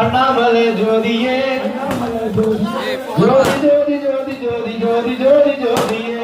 അണ്ണാമലെ ജ്യോതിയേ ജ്യോതി ജ്യോതി ജ്യോതി ജ്യോതി ജ്യോതി ജ്യോതി ജ്യോതിയേ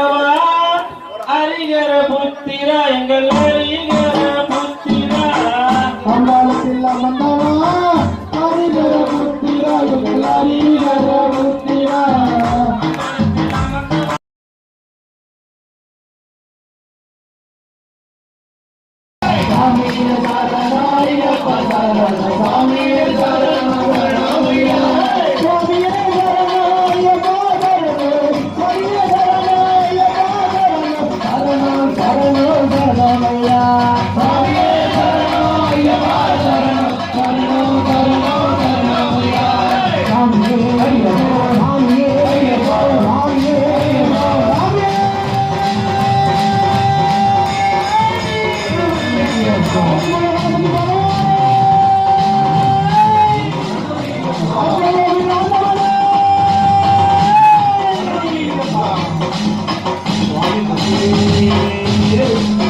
அல்லவா அறிஞர புத்திரா எங்கள் அறிஞர புத்திரா. மந்தாளத்தில் மந்தாளா அறிஞர புத்திரா எங்கள் அறிஞர் Yeah.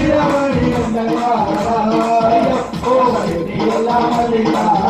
ஓ எல்லாம்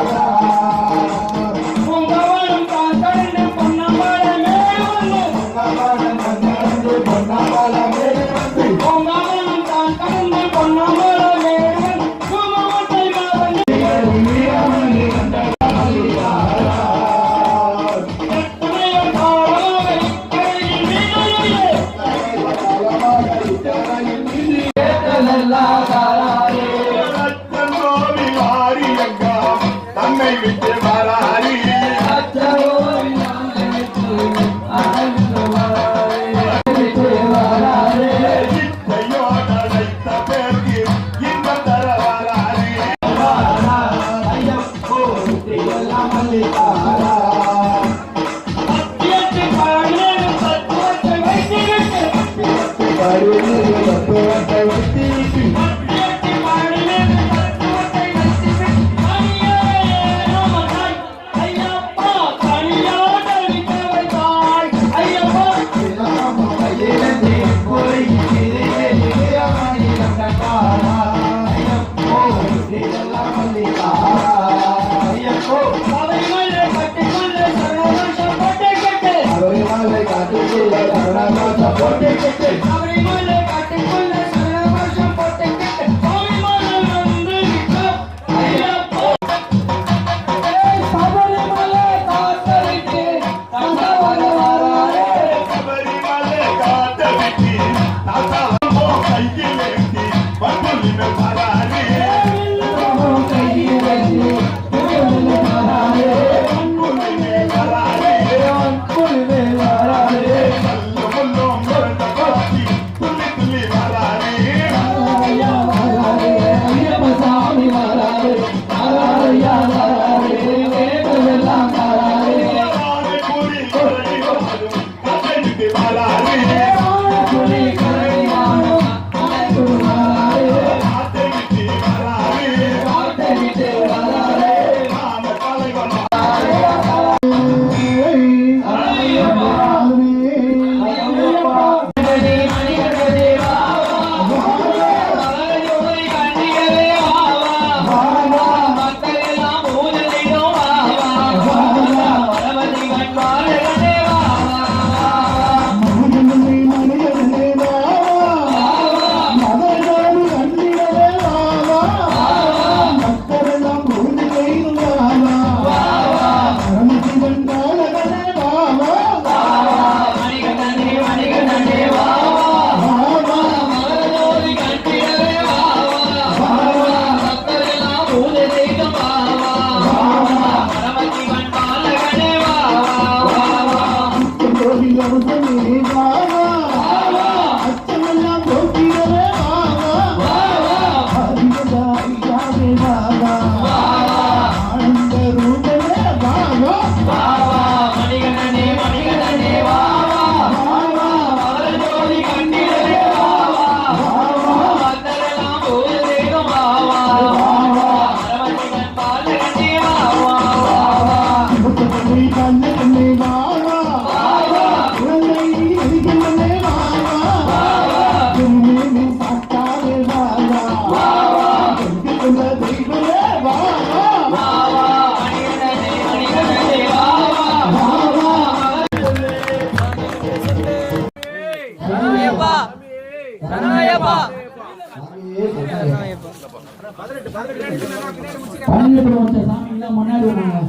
பன்னெண்டு வருஷம் சாமி எல்லாம் முன்னாடி வந்தாங்க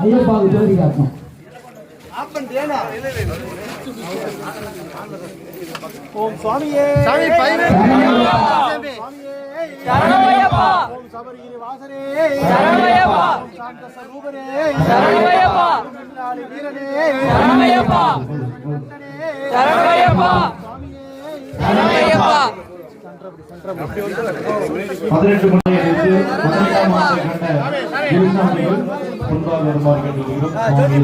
ஐயப்பாவுக்கு ஜோதி காட்டணும் பதினெட்டு மணியை எடுத்து பதினெட்டாம் ஆண்டை கண்ட குருசாமிகள் முன்பாக வருமாறு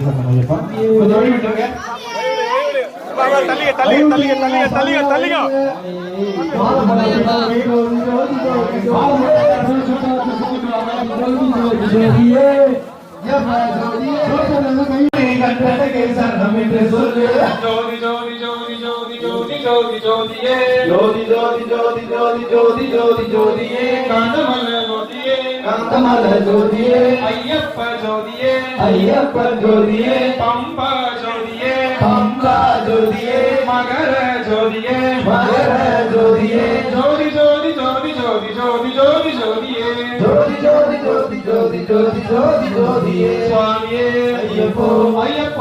சரணம் ஐயப்பா கொஞ்சம் வழி விட்டுருங்க. कांतमल जोड़िए अय्यप जोड़िए अय्यप जोड़िए पंपा जोड़िए पंपा जोड़िए मगर जोड़िए मगर जोड़िए जोड़ी जोड़ी जोड़ी जोड़ी जोड़ी जोड़ी जोड़िए जोड़ी जोड़ी जोड़ी जोड़ी जोड़ी